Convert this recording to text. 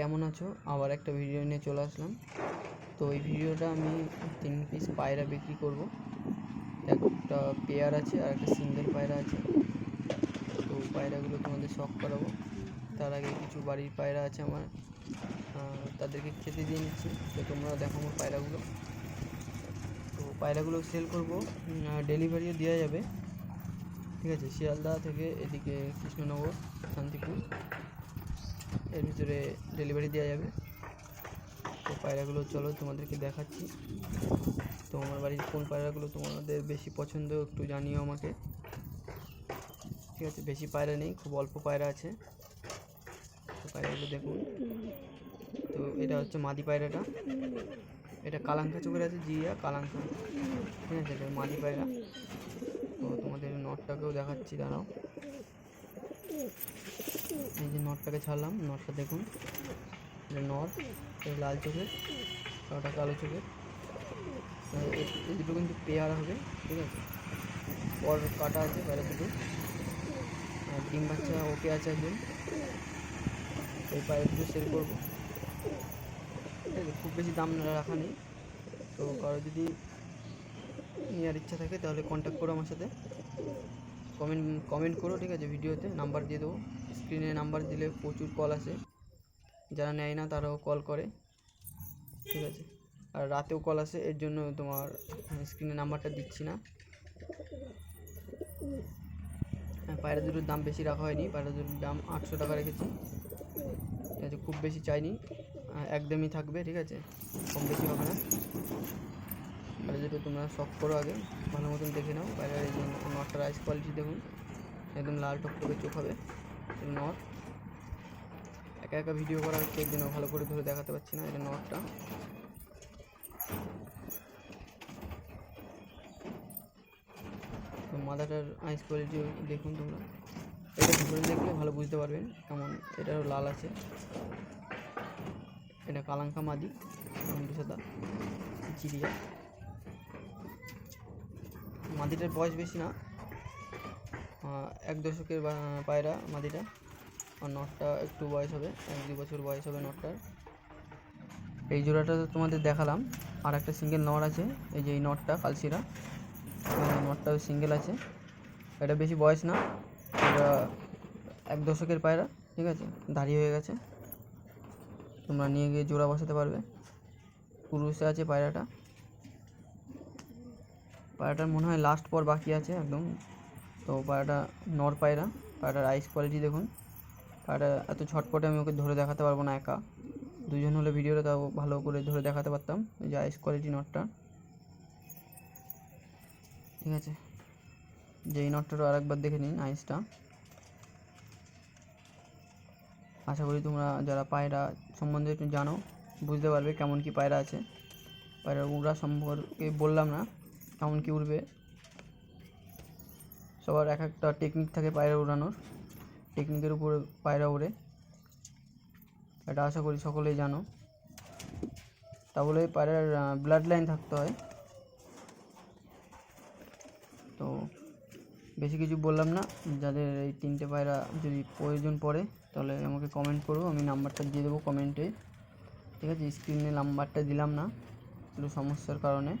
কেমন আছো? আবার একটা ভিডিও নিয়ে চলে আসলাম। তো এই ভিডিওটা আমি তিন পিস পায়রা বিক্রি করব। একটা পেয়ার আছে আর একটা সিঙ্গেল পায়রা আছে। তো পায়রাগুলো তোমাদের শখ করাবো। তার আগে কিছু বাড়ির পায়রা আছে আমার। তাদেরকে খেতে দিয়ে নিচ্ছি। তো তোমরা দেখো আমার পায়রাগুলো। তো পায়রাগুলো সেল করব। ডেলিভারিও দেওয়া যাবে। ঠিক আছে? শিয়ালদা থেকে এদিকে কৃষ্ণনগর, শান্তিপুর। এর ভিতরে ডেলিভারি দেওয়া যাবে। তো পায়রাগুলো চলো তোমাদেরকে দেখাচ্ছি। তো আমার বাড়ির কোন পায়রাগুলো তোমাদের বেশি পছন্দ একটু জানিও আমাকে। ঠিক আছে, বেশি পায়রা নেই, খুব অল্প পায়রা আছে। তো পায়রাগুলো দেখুন। তো এটা হচ্ছে মাদি পায়রাটা। এটা কালাঙ্কা চোখের আছে জিয়া কালাঙ্কা। ঠিক আছে, এটা মাদি পায়রা। তো তোমাদের নটটাকেও দেখাচ্ছি, দাঁড়াও। এই যে নটটাকে ছাড়লাম, নটটা দেখুন। এটা নট এটা লাল চোখের ওটা কালো চোখের। এই দুটো কিন্তু পেয়ার হবে, ঠিক আছে? পর কাটা আছে বাইরে দুটো। আর ডিম বাচ্চা ওকে আছে একজন। এই পায়ের দুটো সেল করব। ঠিক আছে, খুব বেশি দাম রাখা নেই। তো কারও যদি নেওয়ার ইচ্ছা থাকে, তাহলে কন্ট্যাক্ট করো আমার সাথে। কমেন্ট কমেন্ট করো, ঠিক আছে, ভিডিওতে নাম্বার দিয়ে দেবো। স্ক্রিনে নাম্বার দিলে প্রচুর কল আসে। যারা নেয় না, তারাও কল করে। ঠিক আছে? আর রাতেও কল আসে, এর জন্য তোমার স্ক্রিনে নাম্বারটা দিচ্ছি না। হ্যাঁ পায়রা দুটোর দাম বেশি রাখা হয়নি। পায়রা দুটোর দাম আটশো টাকা রেখেছি। ঠিক আছে, খুব বেশি চাইনি। একদমই থাকবে, ঠিক আছে? কম বেশি হবে না। দুটো তোমরা শখ করো আগে, ভালো মতন দেখে নাও। পায়রার এই যে নটটার আইস কোয়ালিটি দেখুন, একদম লাল টক টকটকে চোখ হবে নট। একা একা ভিডিও করা হচ্ছে এর ভালো করে ধরে দেখাতে পারছি না এটা নটটা। মাদাটার আইস কোয়ালিটি দেখুন তোমরা। এটা ধরে দেখলে ভালো বুঝতে পারবেন কেমন, এটারও লাল আছে। এটা কালাঙ্কা মাদি, সাদা মাদিটার বয়স বেশি না। এক দশকের পায়রা মাদিটা আর নটটা একটু বয়স হবে, এক দু বছর বয়স হবে নটটার। এই জোড়াটা তো তোমাদের দেখালাম। আর একটা সিঙ্গেল নট আছে, এই যে এই নটটা কালশিরা নটটাও সিঙ্গেল আছে। এটা বেশি বয়স না, এটা এক দশকের পায়রা, ঠিক আছে? দাঁড়িয়ে হয়ে গেছে। তোমরা নিয়ে গিয়ে জোড়া বসাতে পারবে। পুরুষে আছে পায়রাটা। পায়রাটার মনে হয় লাস্ট পর বাকি আছে একদম। তো পায়রাটা নর পায়রা, পায়রাটার আইস কোয়ালিটি দেখুন। পায়রাটা এত ছটপটে আমি ওকে ধরে দেখাতে পারব না একা। দুজন হলে ভিডিওটা তাও ভালো করে ধরে দেখাতে পারতাম যে আইস কোয়ালিটি নটটা। ঠিক আছে। যে এই নটটারও আরেকবার দেখে নিন আইসটা আশা করি তোমরা যারা পায়রা সম্বন্ধে একটু জানো, বুঝতে পারবে কেমন কি পায়রা আছে। পায়রা উড়া সম্পর্কে বললাম না কেমন কি উড়বে সবার এক একটা টেকনিক থাকে পায়রা উড়ানোর। টেকনিকের উপরে পায়রা ওড়ে এটা আশা করি সকলেই জানো। তা বলে পায়রার ব্লাড লাইন থাকতে হয়। তো বেশি কিছু বললাম না। যাদের এই তিনটে পায়রা যদি প্রয়োজন পড়ে, তাহলে আমাকে কমেন্ট করো। আমি নাম্বারটা দিয়ে দেবো কমেন্টে ঠিক আছে স্ক্রিনে নাম্বারটা দিলাম না। একটু সমস্যার কারণে।